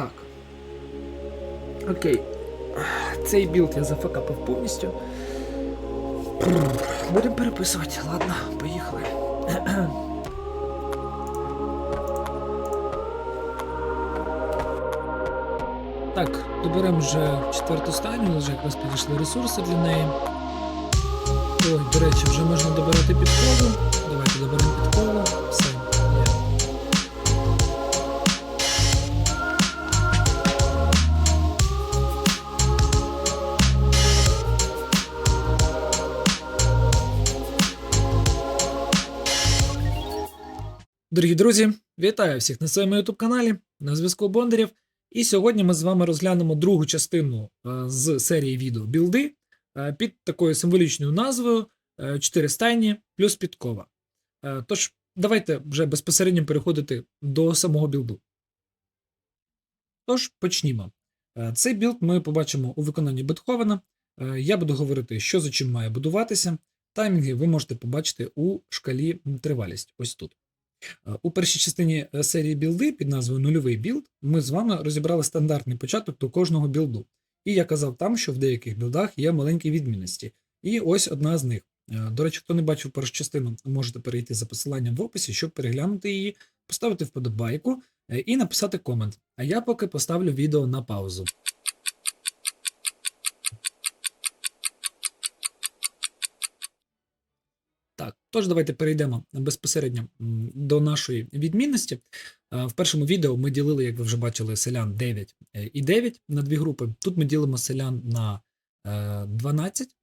Так. Окей. Цей білд я зафакапив повністю. Будемо переписувати. Ладно, поїхали. Так, доберемо вже четверту стадію, вже якраз підійшли ресурси для неї. Ой, до речі, вже можна добирати підкову. Дорогі друзі, вітаю всіх на своєму YouTube каналі. На зв'язку Бондарів. І сьогодні ми з вами розглянемо другу частину е, з серії відео білди е, під такою символічною назвою е, 4 стайні плюс підкова. Е, Тож, давайте вже безпосередньо переходити до самого білду. Тож, почнімо. Е, Цей білд ми побачимо у виконанні Бетховена. Е, Я буду говорити, що за чим має будуватися. Таймінги ви можете побачити у шкалі тривалість. Ось тут. Е, У першій частині е, серії білди під назвою Нульовий білд ми з вами розібрали стандартний початок до кожного білду. І я казав там, що в деяких білдах є маленькі відмінності. І ось одна з них. Е, До речі, хто не бачив першу частину, можете перейти за посиланням в описі, щоб переглянути її, поставити вподобайку і написати комент. А я поки поставлю відео на паузу. Тож давайте перейдемо безпосередньо до нашої відмінності. Е, В першому відео ми ділили, як ви вже бачили, селян 9 е, і 9 на дві групи. Тут ми ділимо селян на е, 12.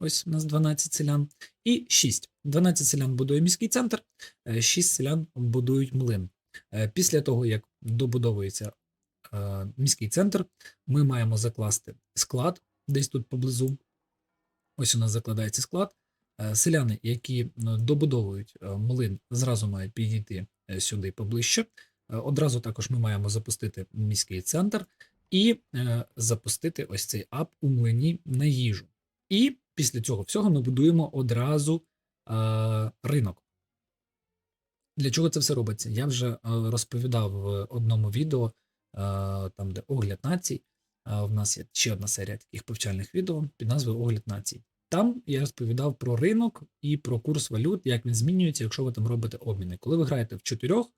Ось у нас 12 селян, і 6. 12 селян будує міський центр, 6 селян будують млин. Е, Після того, як добудовується е, міський центр, ми маємо закласти склад десь тут поблизу. Ось у нас закладається склад. Е, Селяни, які ну, добудовують е, млин, зразу мають підійти е, сюди поближче. Е, Одразу також ми маємо запустити міський центр і е, запустити ось цей ап у млині на їжу. І після цього всього ми будуємо одразу е, ринок. Для чого це все робиться? Я вже е, розповідав в одному відео, е, там, де огляд націй. Е, В нас є ще одна серія таких повчальних відео під назвою Огляд націй. Там я розповідав про ринок і про курс валют, як він змінюється, якщо ви там робите обміни. Коли ви граєте в чотирьох,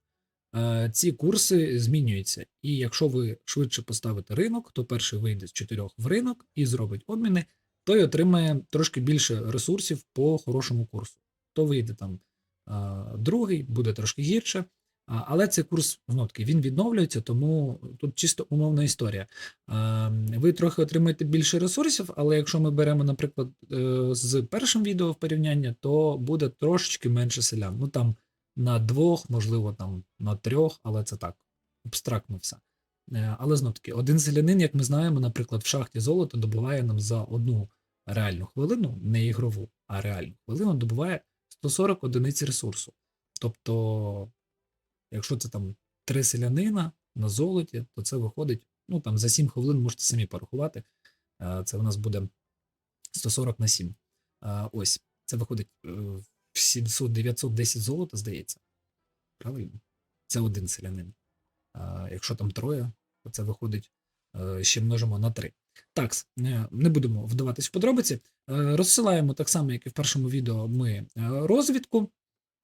е, ці курси змінюються. І якщо ви швидше поставите ринок, то перший вийде з чотирьох в ринок і зробить обміни, той отримає трошки більше ресурсів по хорошому курсу. То вийде там е, другий, буде трошки гірше. Але цей курс таки він відновлюється, тому тут чисто умовна історія. Е, Ви трохи отримаєте більше ресурсів, але якщо ми беремо, наприклад, е, з першим відео в порівняння, то буде трошечки менше селян. Ну там на двох, можливо, там на трьох, але це так, абстрактно все. Е, Але знов таки, один селянин, як ми знаємо, наприклад, в шахті золото добуває нам за одну реальну хвилину, не ігрову, а реальну хвилину добуває 140 одиниць ресурсу. Тобто, якщо це там три селянина на золоті, то це виходить, ну там за 7 хвилин можете самі порахувати. Е, Це в нас буде 140 на 7. Е, Ось, це виходить е, в 700 910 золота, здається. Правильно? Це один селянин. Якщо там троє, то це виходить е, ще множимо на 3. Так, е, не будемо вдаватись в подробиці. Е, Розсилаємо так само, як і в першому відео, ми е, розвідку.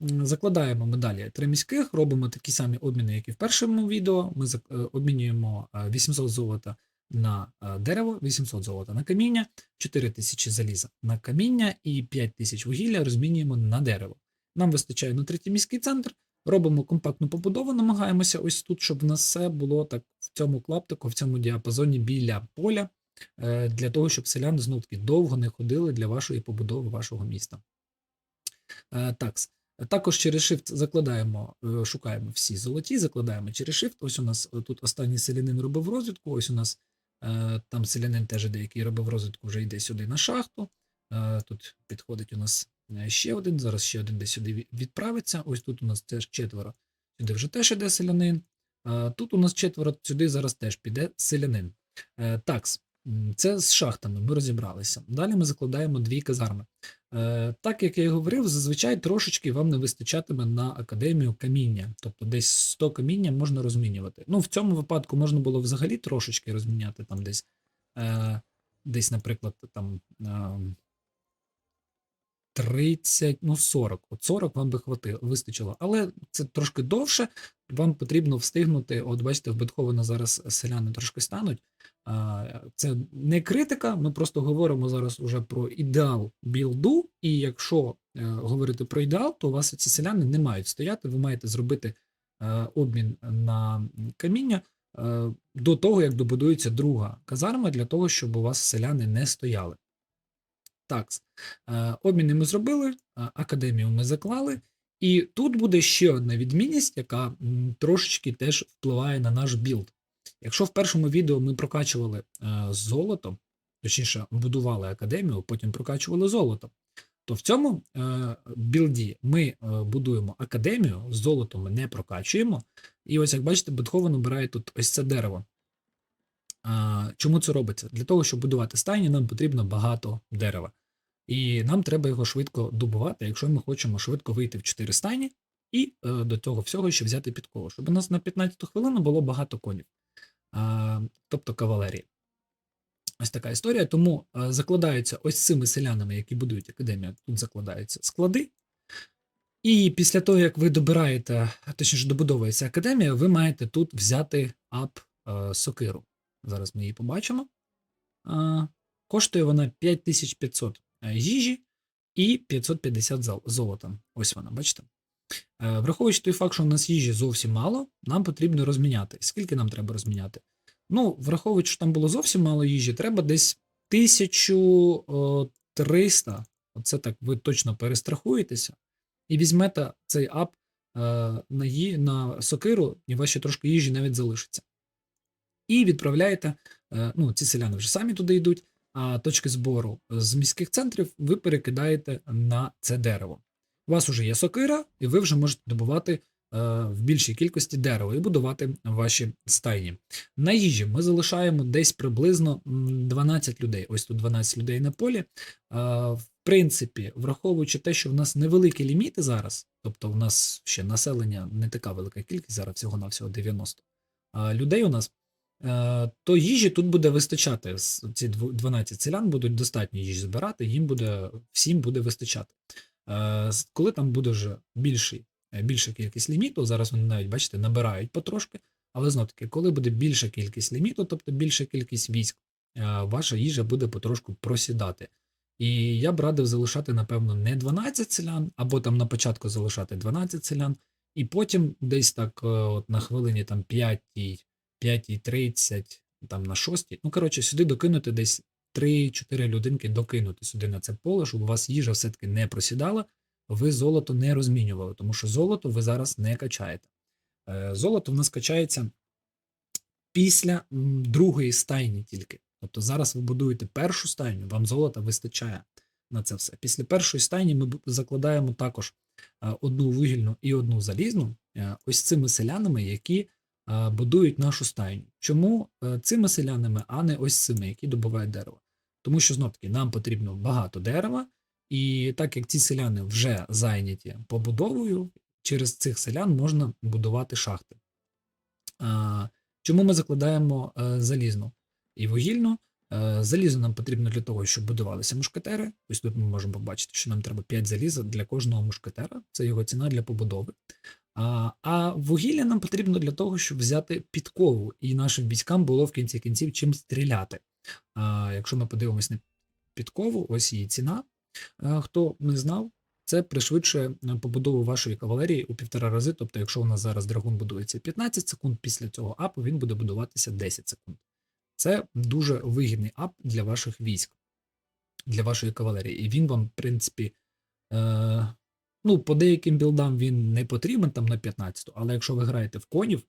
Закладаємо ми далі три міських, робимо такі самі обміни, як і в першому відео. Ми е, обмінюємо е, 800 золота на е, дерево, 800 золота на каміння, 4000 заліза на каміння і 5000 вугілля розмінюємо на дерево. Нам вистачає на третій міський центр. Робимо компактну побудову, намагаємося ось тут, щоб в нас все було так в цьому клаптику, в цьому діапазоні біля поля, е, для того, щоб селяни знов таки довго не ходили для вашої побудови вашого міста. Е, Так, також через Shift закладаємо, е, шукаємо всі золоті, закладаємо через Shift. Ось у нас е, тут останній селянин робив розвідку. Ось у нас е, там селянин теж іде, який робив розвідку, вже йде сюди на шахту. Тут підходить у нас ще один, зараз ще один десь сюди відправиться. Ось тут у нас теж четверо. Сюди вже теж іде селянин. Тут у нас четверо, сюди зараз теж піде селянин. Такс, це з шахтами ми розібралися. Далі ми закладаємо дві казарми. Е, Так як я і говорив, зазвичай трошечки вам не вистачатиме на академію каміння. Тобто десь 100 каміння можна розмінювати. Ну, в цьому випадку можна було взагалі трошечки розміняти там десь, е, десь, наприклад, там. Е, 30, ну 40. От 40 вам би хватило, вистачило. Але це трошки довше. Вам потрібно встигнути. От бачите, в Бетховена зараз селяни трошки стануть. Це не критика, ми просто говоримо зараз уже про ідеал білду. І якщо е, говорити про ідеал, то у вас ці селяни не мають стояти. Ви маєте зробити е, обмін на каміння е, до того, як добудується друга казарма, для того, щоб у вас селяни не стояли. Так, е, обміни ми зробили, академію ми заклали, і тут буде ще одна відмінність, яка трошечки теж впливає на наш білд. Якщо в першому відео ми прокачували е, золото, точніше, будували академію, потім прокачували золото, то в цьому е, білді ми будуємо академію, золото ми не прокачуємо. І ось, як бачите, Бетховен обирає тут ось це дерево. Чому це робиться? Для того, щоб будувати стайні, нам потрібно багато дерева. І нам треба його швидко добувати, якщо ми хочемо швидко вийти в 4 стайні, і е, до цього всього ще взяти підкову, щоб у нас на 15 хвилину було багато конів, а, тобто кавалерії. Ось така історія. Тому е, закладаються ось цими селянами, які будують академію, тут закладаються склади. І після того, як ви добираєте, точніше добудовується академія, ви маєте тут взяти ап е, сокиру. Зараз ми її побачимо. А, Коштує вона 5500 е, їжі і 550 зол- золота. Ось вона, бачите? Е, Враховуючи той факт, що у нас їжі зовсім мало, нам потрібно розміняти. Скільки нам треба розміняти? Ну, враховуючи, що там було зовсім мало їжі, треба десь 1300. Оце так ви точно перестрахуєтеся. І візьмете цей ап е, на, ї, на сокиру, і ще трошки їжі навіть залишиться. І відправляєте, е, ну, ці селяни вже самі туди йдуть, точки збору з міських центрів ви перекидаєте на це дерево. У вас вже є сокира, і ви вже можете добувати е, в більшій кількості дерева і будувати ваші стайні. На їжі ми залишаємо десь приблизно 12 людей. Ось тут 12 людей на полі. Е, В принципі, враховуючи те, що в нас невеликі ліміти зараз, тобто в нас ще населення не така велика кількість, зараз всього-навсього 90 людей у нас, е, то їжі тут буде вистачати. Ці дв- 12 селян будуть достатньо їжі збирати, їм буде всім буде вистачати. Е, Коли там буде вже більший, е, більша кількість ліміту, зараз вони навіть, бачите, набирають потрошки, але знов таки, коли буде більша кількість ліміту, тобто більша кількість військ, е, ваша їжа буде потрошку просідати. І я б радив залишати, напевно, не 12 селян, або там на початку залишати 12 селян, і потім десь так, е, от на хвилині там 5, 5.30, там на 6. Ну, коротше, сюди докинути десь 3-4 людинки докинути сюди на це поле, щоб у вас їжа все-таки не просідала, ви золото не розмінювали, тому що золото ви зараз не качаєте. Е, Золото в нас качається після другої стайні тільки. Тобто зараз ви будуєте першу стайню, вам золота вистачає на це все. Після першої стайні ми закладаємо також е, одну вугільну і одну залізну е, ось цими селянами, які будують нашу стайню. Чому е, цими селянами, а не ось цими, які добувають дерево? Тому що знов таки нам потрібно багато дерева, і так як ці селяни вже зайняті побудовою, через цих селян можна будувати шахти. Чому ми закладаємо е, залізну і вугільну? Е, Залізо нам потрібно для того, щоб будувалися мушкетери. Ось тут ми можемо побачити, що нам треба 5 заліза для кожного мушкетера. Це його ціна для побудови. А, вугілля нам потрібно для того, щоб взяти підкову, і нашим військам було в кінці кінців чим стріляти. А, Якщо ми подивимось на підкову, ось її ціна. Хто не знав, це пришвидшує е, побудову вашої кавалерії у півтора рази. Тобто, якщо у нас зараз драгун будується 15 секунд, після цього апу він буде будуватися 10 секунд. Це дуже вигідний ап для ваших військ, для вашої кавалерії. І він вам, в принципі, е, ну, по деяким білдам він не потрібен там на 15, але якщо ви граєте в конів,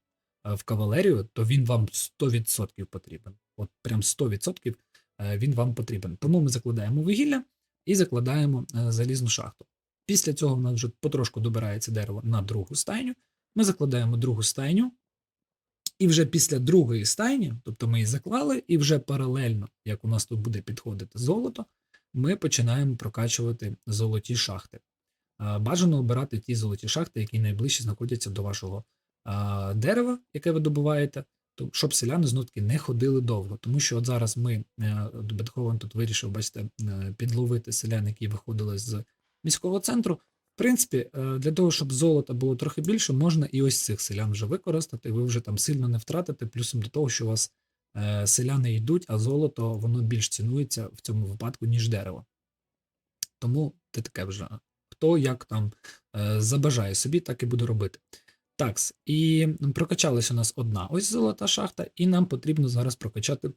е, в кавалерію, то він вам 100% потрібен. От прям 100% е, він вам потрібен. Тому ми закладаємо вугілля і закладаємо е, залізну шахту. Після цього в нас вже потрошку добирається дерево на другу стайню. Ми закладаємо другу стайню, і вже після другої стайні, тобто ми її заклали, і вже паралельно, як у нас тут буде підходити золото, ми починаємо прокачувати золоті шахти. Е, Бажано обирати ті золоті шахти, які найближче знаходяться до вашого е, дерева, яке ви добуваєте, щоб селяни знов таки не ходили довго. Тому що от зараз ми, Бетховен тут вирішив, бачите, е, підловити селян, які виходили з міського центру. В принципі, для того, щоб золота було трохи більше, можна і ось цих селян вже використати. Ви вже там сильно не втратите, плюсом до того, що у вас селяни йдуть, а золото воно більш цінується в цьому випадку, ніж дерево. Тому це таке вже. Хто як там е, забажає собі, так і буде робити. Такс, і прокачалась у нас одна ось золота шахта, і нам потрібно зараз прокачати е,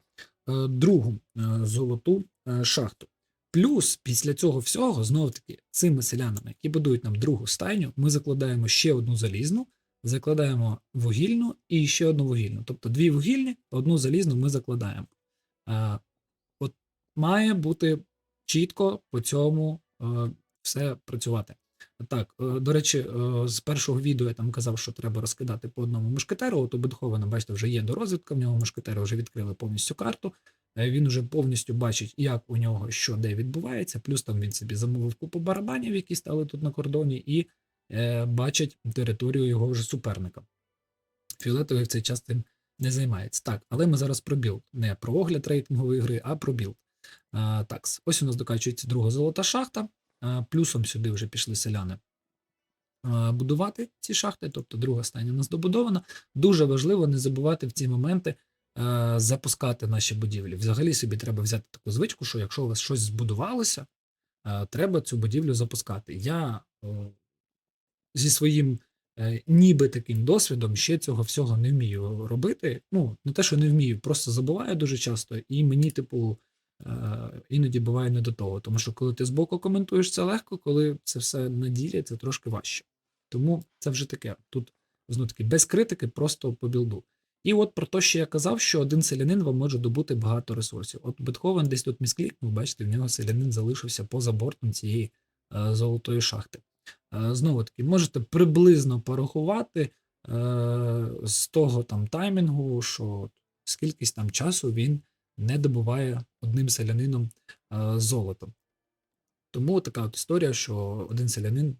другу е, золоту шахту. Плюс після цього всього, знову таки, цими селянами, які будують нам другу стайню, ми закладаємо ще одну залізну, закладаємо вугільну і ще одну вугільну. Тобто дві вугільні, одну залізну ми закладаємо. От має бути чітко по цьому все працювати. Так, е, до речі, е, з першого відео я там казав, що треба розкидати по одному мушкетеру. От у Бетховена, бачите, вже є дорозвідка, в нього мушкетери вже відкрили повністю карту. Е, Він вже повністю бачить, як у нього що де відбувається. Плюс там він собі замовив купу барабанів, які стали тут на кордоні, і е, бачить територію його вже суперника. Фіолетовий в цей час цим не займається. Так, але ми зараз про білд. Не про огляд рейтингової гри, а про білд. Так, ось у нас докачується друга золота шахта. Плюсом сюди вже пішли селяни будувати ці шахти, тобто друга стайня у нас добудована. Дуже важливо не забувати в ці моменти запускати наші будівлі. Взагалі собі треба взяти таку звичку, що якщо у вас щось збудувалося, треба цю будівлю запускати. Я зі своїм е, ніби таким досвідом ще цього всього не вмію робити. Ну, не те, що не вмію, просто забуваю дуже часто, і мені, типу, іноді буває не до того. Тому що коли ти збоку коментуєш, це легко, коли це все на ділі, це трошки важче. Тому це вже таке. Тут знову таки без критики, просто по білду. І от про те, що я казав, що один селянин вам може добути багато ресурсів. От Бетховен десь тут місклікнув, бачите, в нього селянин залишився поза бортом цієї е, золотої шахти. Е, Знову таки, можете приблизно порахувати е, з того там таймінгу, що скількись там часу він не добуває одним селянином е, золото. Тому така от історія, що один селянин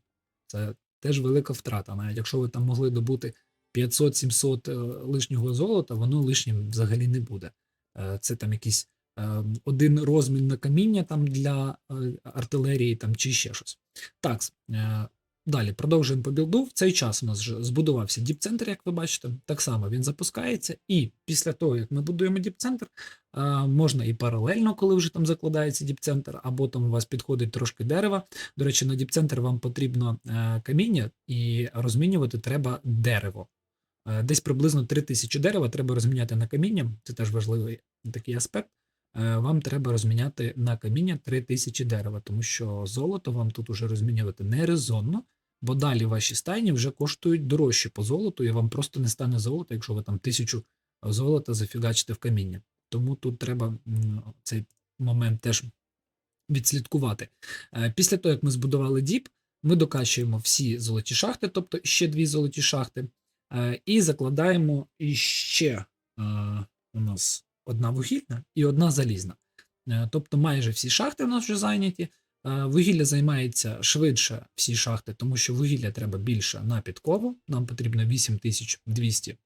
це теж велика втрата. Навіть якщо ви там могли добути 500-700 е, лишнього золота, воно лишнім взагалі не буде. Е, Це там якийсь один розмін на каміння там для артилерії там, чи ще щось. Так, далі продовжуємо по білду. В цей час у нас вже збудувався діпцентр, як ви бачите. Так само він запускається, і після того, як ми будуємо діпцентр, можна і паралельно, коли вже там закладається діпцентр, або там у вас підходить трошки дерева. До речі, на діпцентр вам потрібно е, каміння, і розмінювати треба дерево. Е, Десь приблизно 3000 дерева треба розміняти на каміння. Це теж важливий такий аспект. Е, Вам треба розміняти на каміння 3000 дерева, тому що золото вам тут уже розмінювати не резонно, бо далі ваші стайні вже коштують дорожче по золоту, і вам просто не стане золота, якщо ви там тисячу золота зафігачите в каміння. Тому тут треба цей момент теж відслідкувати. Е, Після того, як ми збудували діп, ми докачуємо всі золоті шахти, тобто ще дві золоті шахти, е, і закладаємо іще е, у нас одна вугільна і одна залізна. Е, Тобто майже всі шахти у нас вже зайняті. Е, Вугілля займається швидше всі шахти, тому що вугілля треба більше на підкову. Нам потрібно 8200 е,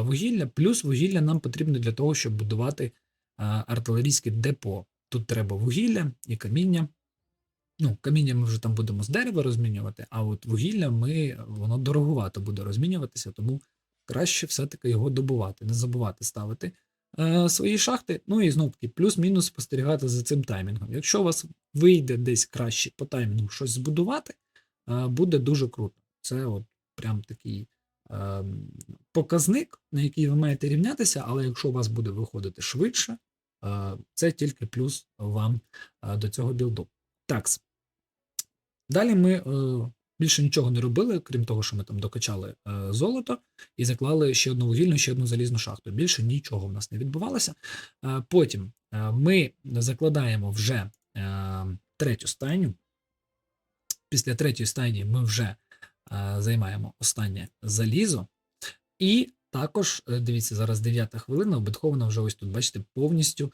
вугілля, плюс вугілля нам потрібно для того, щоб будувати е, артилерійське депо. Тут треба вугілля і каміння. Ну, каміння ми вже там будемо з дерева розмінювати, а от вугілля ми, воно дороговато буде розмінюватися, тому краще все-таки його добувати, не забувати ставити е, свої шахти. Ну і знов таки, плюс-мінус спостерігати за цим таймінгом. Якщо у вас вийде десь краще по таймінгу щось збудувати, е, буде дуже круто. Це от прям такий е, показник, на який ви маєте рівнятися, але якщо у вас буде виходити швидше, це тільки плюс вам до цього білду. Такс. Далі ми більше нічого не робили, крім того, що ми там докачали е, золото і заклали ще одну вугільну, ще одну залізну шахту. Більше нічого в нас не відбувалося. Е, потім е, ми закладаємо вже третю стайню. Після третьої стайні ми вже займаємо останнє залізо. І також, дивіться, зараз 9 хвилина, у Бетховена вже ось тут, бачите, повністю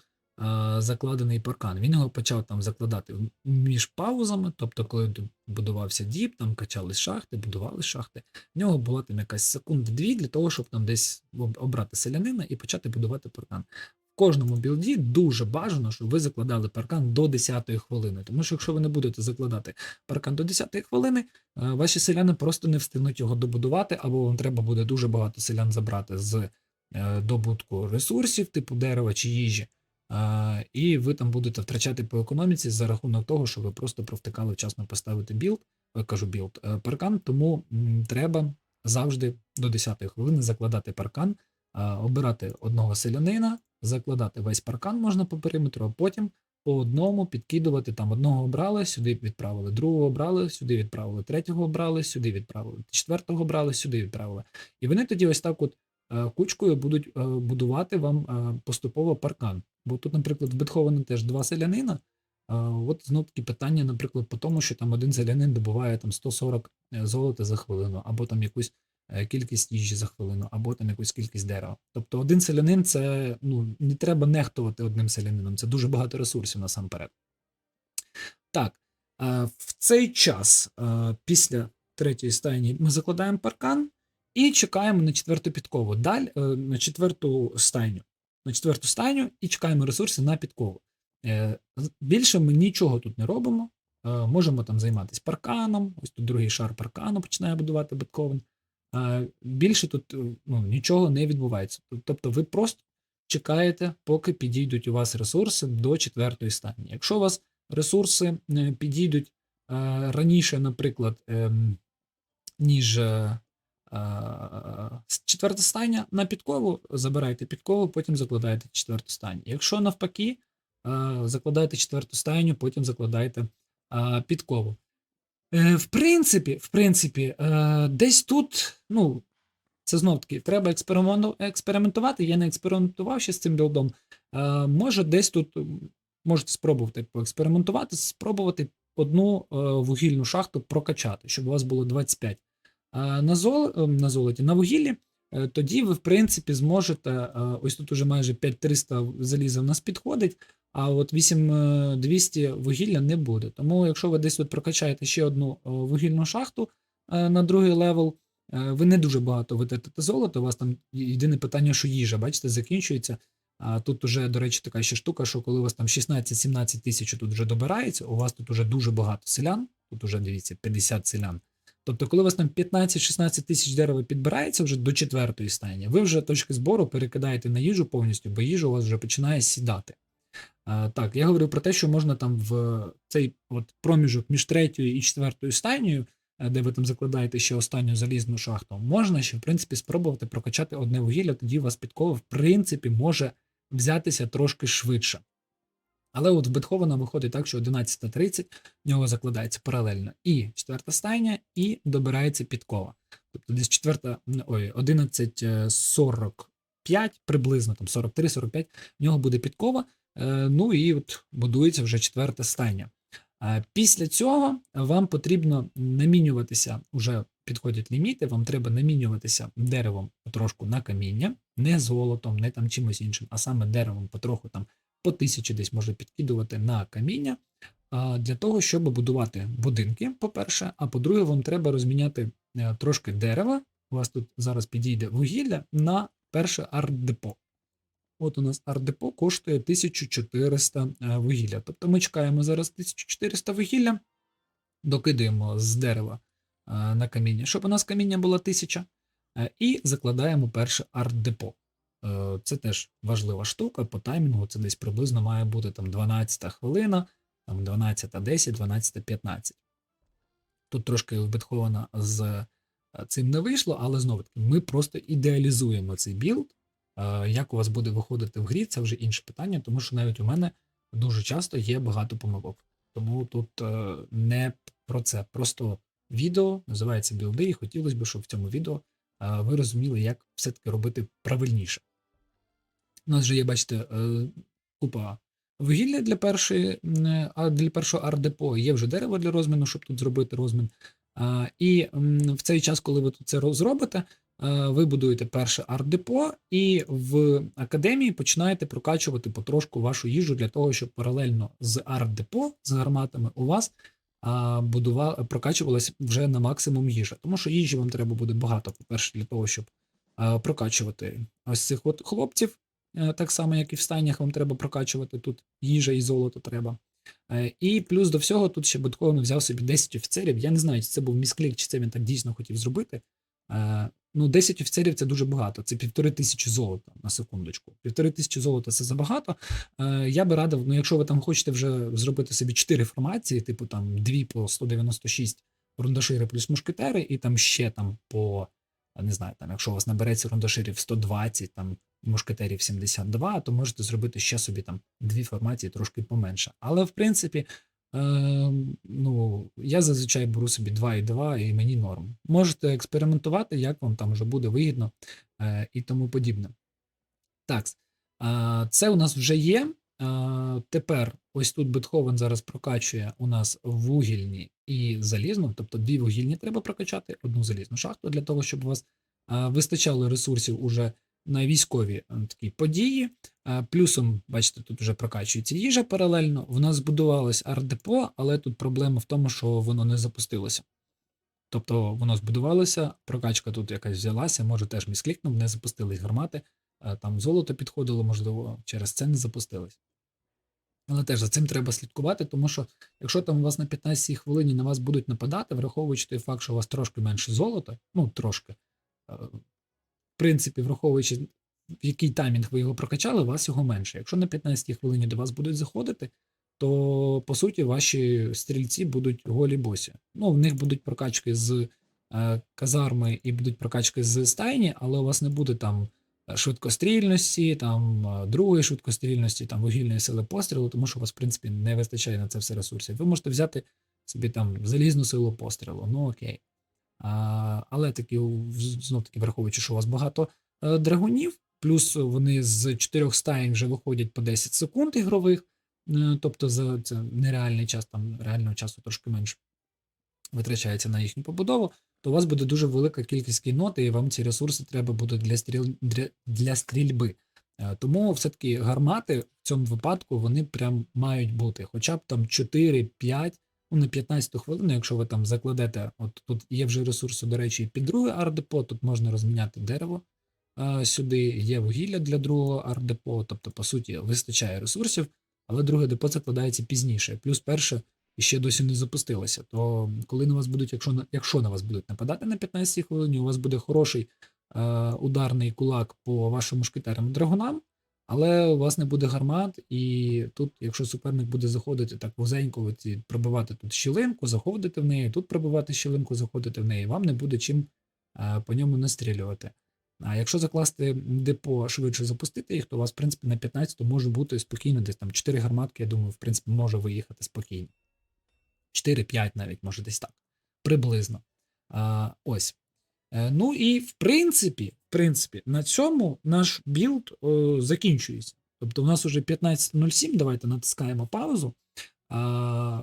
закладений паркан. Він його почав там закладати між паузами, тобто, коли будувався діп, там качались шахти, будували шахти. В нього була там якась секунда-дві для того, щоб там десь обрати селянина і почати будувати паркан. В кожному білді дуже бажано, щоб ви закладали паркан до 10-ї хвилини. Тому що якщо ви не будете закладати паркан до 10-ї хвилини, е, ваші селяни просто не встигнуть його добудувати, або вам треба буде дуже багато селян забрати з е, добутку ресурсів, типу дерева чи їжі. Е, І ви там будете втрачати по економіці за рахунок того, що ви просто провтикали вчасно поставити білд, е, кажу білд, е, паркан, тому треба завжди до 10-ї хвилини закладати паркан, обирати одного селянина, закладати весь паркан можна по периметру, а потім по одному підкидувати там одного обрали, сюди відправили, другого обрали, сюди відправили, третього обрали, сюди відправили, четвертого обрали, сюди відправили. І вони тоді ось так от кучкою будуть будувати вам поступово паркан. Бо тут, наприклад, в Бетховена теж два селянина. От знов таки питання, наприклад, по тому, що там один селянин добуває там 140 золота за хвилину, або там якусь е, кількість їжі за хвилину, або там якусь кількість дерева. Тобто один селянин це ну не треба нехтувати одним селянином. Це дуже багато ресурсів насамперед. Так, е, в цей час е, після третьої стайні ми закладаємо паркан і чекаємо на четверту підкову. Далі е, на четверту стайню. На четверту стайню і чекаємо ресурси на підкову. Е, Більше ми нічого тут не робимо. Е, Можемо там займатися парканом. Ось тут другий шар паркану починає будувати Бетковен. Е, Більше тут ну, нічого не відбувається. Тобто ви просто чекаєте, поки підійдуть у вас ресурси до четвертої стайні. Якщо у вас ресурси підійдуть раніше, наприклад, ем, ніж четверта стайня на підкову, забирайте підкову, потім закладаєте четверту стайню. Якщо навпаки, е, закладаєте четверту стайню, потім закладаєте е, підкову. Е, В принципі, в принципі, е, десь тут, ну, це знов таки, треба експериментувати. Я не експериментував ще з цим білдом. Е, Може, десь тут можете спробувати поекспериментувати, спробувати одну е, вугільну шахту прокачати, щоб у вас було 25. На, зол, е, на золоті, на вугіллі, е, тоді ви, в принципі, зможете. е, Ось тут уже майже 5300 заліза в нас підходить, а от 8200 вугілля не буде. Тому, якщо ви десь от прокачаєте ще одну вугільну шахту на другий левел, ви не дуже багато витратите золота. У вас там єдине питання, що їжа, бачите, закінчується. А тут уже, до речі, така ще штука, що коли у вас там 16-17 тисяч тут вже добирається, у вас тут уже дуже багато селян, тут уже дивіться, 50 селян. Тобто, коли у вас там 15-16 тисяч дерева підбирається вже до четвертої стайні, ви вже точки збору перекидаєте на їжу повністю, бо їжа у вас вже починає сідати. А, так, я говорив про те, що можна там в цей от проміжок між третьою і четвертою стайнею, е, де ви там закладаєте ще останню залізну шахту, можна ще, в принципі, спробувати прокачати одне вугілля, тоді у вас підкова, в принципі, може взятися трошки швидше. Але от в Бетховена виходить так, що 11.30 в нього закладається паралельно і четверта стайня, і добирається підкова. Тобто десь четверта, ой, 11.45, приблизно там 43-45, в нього буде підкова. е, Ну і от будується вже четверта стайня. Після цього вам потрібно намінюватися, вже підходять ліміти, вам треба намінюватися деревом потрошку на каміння, не золотом, не там чимось іншим, а саме деревом потроху там по тисячі десь може підкидувати на каміння для того, щоб будувати будинки, по-перше, а по-друге, вам треба розміняти е, трошки дерева. У вас тут зараз підійде вугілля на перше арт-депо. От у нас арт-депо коштує 1400 е, вугілля. Тобто ми чекаємо зараз 1400 вугілля, докидаємо з дерева е, на каміння, щоб у нас каміння було 1000, е, і закладаємо перше арт-депо. Е, Це теж важлива штука. По таймінгу це десь приблизно має бути там 12 хвилина, там 12.10, 12.15. Тут трошки в Бетховена з е, цим не вийшло, але знову таки, ми просто ідеалізуємо цей білд. Е, Як у вас буде виходити в грі, це вже інше питання, тому що навіть у мене дуже часто є багато помилок. Тому тут не про це. Просто відео називається білди, і хотілося б, щоб в цьому відео ви розуміли, як все-таки робити правильніше. У нас вже є, бачите, е, купа вугілля для першої, е, а для першого арт-депо, є вже дерево для розміну, щоб тут зробити розмін. І в цей час, коли ви тут це зробите, ви будуєте перше арт-депо, і в академії починаєте прокачувати потрошку вашу їжу для того, щоб паралельно з арт-депо, з гарматами, у вас а, будува... прокачувалася вже на максимум їжа. Тому що їжі вам треба буде багато, по-перше, для того, щоб прокачувати ось цих от хлопців, е, так само, як і в стайнях, вам треба прокачувати тут їжа і золото треба. Е, І плюс до всього тут ще Бетховен взяв собі 10 офіцерів. Я не знаю, чи це був місклік, чи це він так дійсно хотів зробити. Е, Ну, 10 офіцерів це дуже багато. Це півтори тисячі золота на секундочку. Півтори тисячі золота це забагато. Е, Я би радив, ну якщо ви там хочете вже зробити собі 4 формації, типу там 2 по 196 рундашири плюс мушкетери, і там ще там по не знаю, там, якщо у вас набереться рундаширів 120, там мушкетерів 72, то можете зробити ще собі там дві формації трошки поменше. Але в принципі, е, ну, я зазвичай беру собі 2 і 2, і мені норм. Можете експериментувати, як вам там вже буде вигідно е, і тому подібне. Так, е, це у нас вже є. Тепер ось тут Бетховен зараз прокачує у нас вугільні і залізну, тобто дві вугільні треба прокачати, одну залізну шахту для того, щоб у вас вистачало ресурсів уже на військові е, такі події. Плюсом, бачите, тут вже прокачується їжа паралельно. В нас збудувалось арт-депо, але тут проблема в тому, що воно не запустилося. Тобто воно збудувалося, прокачка тут якась взялася, може теж місклікнув, не запустились гармати, там золото підходило, можливо, через це не запустилось. Але теж за цим треба слідкувати, тому що якщо там у вас на 15 хвилині на вас будуть нападати, враховуючи той факт, що у вас трошки менше золота, ну трошки, е, в принципі, враховуючи, в який таймінг ви його прокачали, у вас його менше. Якщо на 15 хвилині до вас будуть заходити, то по суті ваші стрільці будуть голі босі. Ну, в них будуть прокачки з е, казарми і будуть прокачки з стайні, але у вас не буде там швидкострільності, там е, другої швидкострільності, там вугільної сили пострілу, тому що у вас, в принципі, не вистачає на це все ресурсів. Ви можете взяти собі там залізну силу пострілу, ну окей. А, але таки, знов таки, враховуючи, що у вас багато е, драгунів, плюс вони з 4 стаїн вже виходять по 10 секунд ігрових. Е, Тобто за це нереальний час, там реального часу трошки менше витрачається на їхню побудову, то у вас буде дуже велика кількість кінноти, і вам ці ресурси треба будуть для стріл для, стрільби. Е, Тому все-таки гармати в цьому випадку вони прям мають бути, хоча б там 4-5, ну на 15 хвилину, якщо ви там закладете, от тут є вже ресурси, до речі, під друге ардепо, тут можна розміняти дерево а, сюди, є вугілля для другого ардепо, тобто, по суті, вистачає ресурсів але друге депо закладається пізніше. Плюс перше ще досі не запустилося. То коли на вас будуть, якщо якщо на вас будуть нападати на 15 хвилині, у вас буде хороший е, ударний кулак по вашим мушкетерам драгунам, але у вас не буде гармат, і тут, якщо суперник буде заходити так вузенько, пробивати тут щілинку, заходити в неї, тут пробивати щілинку, заходити в неї, вам не буде чим е, по ньому настрілювати. А якщо закласти депо швидше запустити їх, то у вас, в принципі, на 15 може бути спокійно, десь там 4 гарматки, я думаю, в принципі, може виїхати спокійно. 4-5 навіть, може десь так. Приблизно. А, Ось. Е, Ну і в принципі, в принципі, на цьому наш білд о, закінчується. Тобто, у нас уже 15.07, давайте натискаємо паузу. А,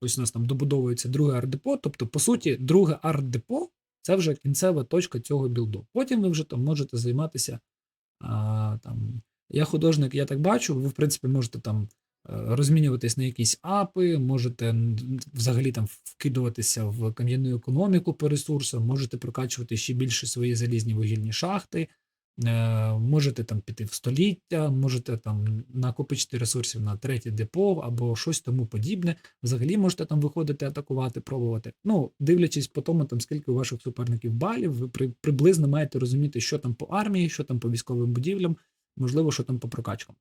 Ось у нас там добудовується друге арт-депо. Тобто, по суті, друге арт-депо це вже кінцева точка цього білду. Потім ви вже там можете займатися. А, там, Я художник, я так бачу, ви, в принципі, можете там е, розмінюватись на якісь апи, можете взагалі там вкидуватися в кам'яну економіку по ресурсам, можете прокачувати ще більше свої залізні вугільні шахти, е, можете там піти в століття, можете там накопичити ресурсів на третє депо або щось тому подібне. Взагалі можете там виходити, атакувати, пробувати. Ну, дивлячись по тому, там скільки у ваших суперників балів, ви при, приблизно маєте розуміти, що там по армії, що там по військовим будівлям, можливо, що там по прокачкам.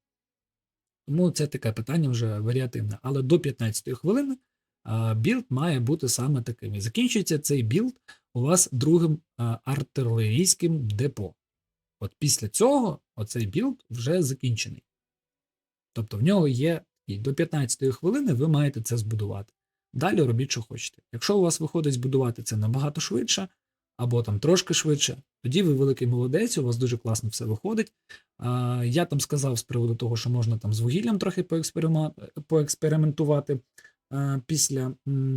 Тому це таке питання вже варіативне. Але до 15 хвилини білд має бути саме таким. І закінчується цей білд у вас другим артилерійським депо. От після цього оцей білд вже закінчений. Тобто в нього є і до 15 хвилини ви маєте це збудувати. Далі робіть, що хочете. Якщо у вас виходить збудувати це набагато швидше, або там трошки швидше, тоді ви великий молодець, у вас дуже класно все виходить. Я там сказав з приводу того, що можна там з вугіллям трохи поекспериментувати. Після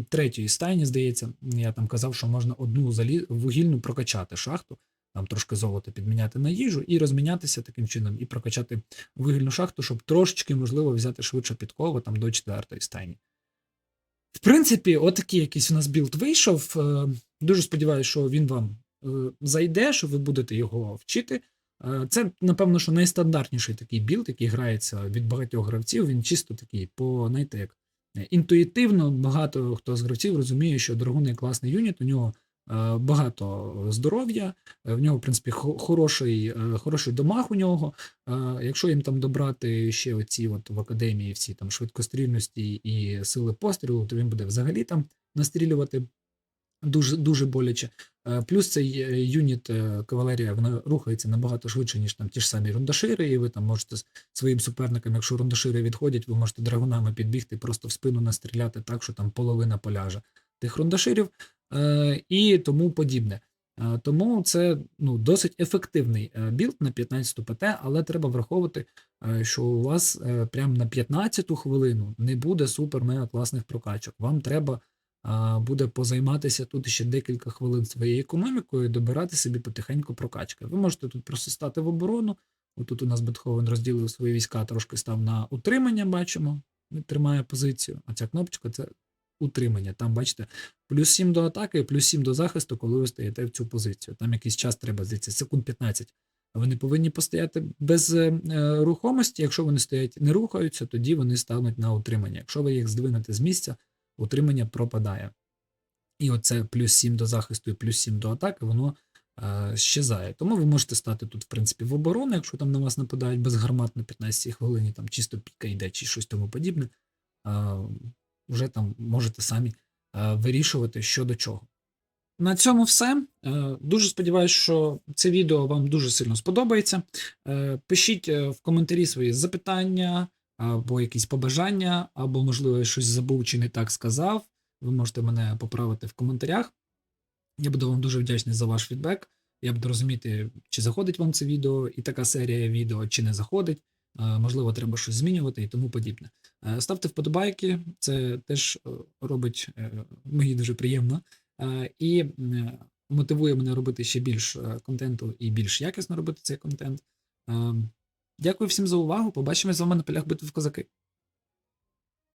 третьої стайні, здається, я там казав, що можна одну залі... вугільну прокачати шахту там трошки золота підміняти на їжу і розмінятися таким чином, і прокачати вугільну шахту, щоб трошечки, можливо, взяти швидше підкову там до четвертої стайні. В принципі, отакий якийсь у нас білд вийшов. Дуже сподіваюся, що він вам е, зайде, що ви будете його вчити. Е, Це, напевно, що найстандартніший такий білд, який грається від багатьох гравців. Він чисто такий, по знаєте, як е, інтуїтивно. Багато хто з гравців розуміє, що Драгуни класний юніт, у нього багато здоров'я, в нього, в принципі, хороший, хороший домах у нього. Якщо їм там добрати ще оці от в академії всі там швидкострільності і сили пострілу, то він буде взагалі там настрілювати дуже, дуже боляче. Е, Плюс цей е, юніт е, кавалерія вона рухається набагато швидше, ніж там ті ж самі рундашири, і ви там можете своїм суперникам, якщо рундашири відходять, ви можете драгунами підбігти, просто в спину настріляти так, що там половина поляже тих рундаширів і тому подібне. Тому це ну, досить ефективний білд на 15 ПТ, але треба враховувати, що у вас прямо на 15-ту хвилину не буде супер мега класних прокачок. Вам треба буде позайматися тут ще декілька хвилин своєю економікою і добирати собі потихеньку прокачки. Ви можете тут просто стати в оборону. Отут у нас Бетховен розділив свої війська, трошки став на утримання, бачимо, тримає позицію. А ця кнопочка це утримання. Там, бачите, плюс 7 до атаки, плюс 7 до захисту, коли ви стоїте в цю позицію. Там якийсь час треба, здається, секунд 15. Вони повинні постояти без е, е, рухомості. Якщо вони стоять, не рухаються, тоді вони стануть на утримання. Якщо ви їх здвинете з місця, утримання пропадає. І оце плюс 7 до захисту і плюс 7 до атаки, воно е, щезає. Тому ви можете стати тут, в принципі, в оборону, якщо там на вас нападають без гармат на 15 хвилині, там чисто піка йде чи щось тому подібне. Е, вже там можете самі е, вирішувати, що до чого. На цьому все. Е, Дуже сподіваюся, що це відео вам дуже сильно сподобається. Е, Пишіть е, в коментарі свої запитання або якісь побажання, або, можливо, я щось забув чи не так сказав. Ви можете мене поправити в коментарях. Я буду вам дуже вдячний за ваш фідбек. Я буду розуміти, чи заходить вам це відео і така серія відео, чи не заходить. Е, Можливо, треба щось змінювати і тому подібне. Е, Ставте вподобайки, це теж е, робить мені дуже приємно. І мотивує мене робити ще більш контенту і більш якісно робити цей контент. Дякую всім за увагу. Побачимось з вами на полях битви в козаки.